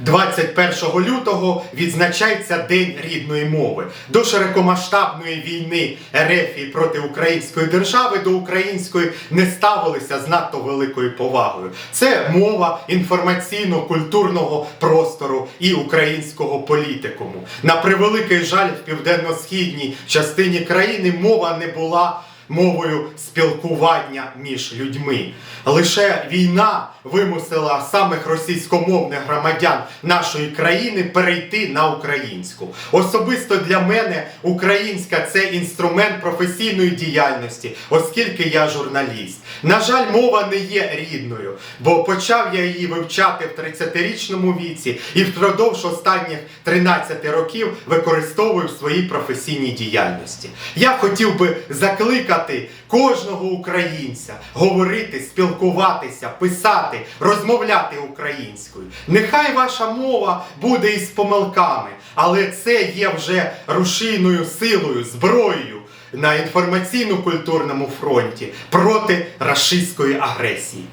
21 лютого відзначається День рідної мови. До широкомасштабної війни РФ проти української держави до української не ставилися з надто великою повагою. Це мова інформаційно-культурного простору і українського політикуму. На превеликий жаль, в південно-східній частині країни мова не була мовою спілкування між людьми. Лише війна вимусила самих російськомовних громадян нашої країни перейти на українську. Особисто для мене українська це інструмент професійної діяльності, оскільки я журналіст. На жаль, мова не є рідною, бо почав я її вивчати в 30-річному віці і впродовж останніх 13 років використовую в своїй професійній діяльності. Я хотів би закликати кожного українця говорити, спілкуватися, писати, розмовляти українською. Нехай ваша мова буде із помилками, але це є вже рушійною силою, зброєю на інформаційно-культурному фронті проти рашистської агресії.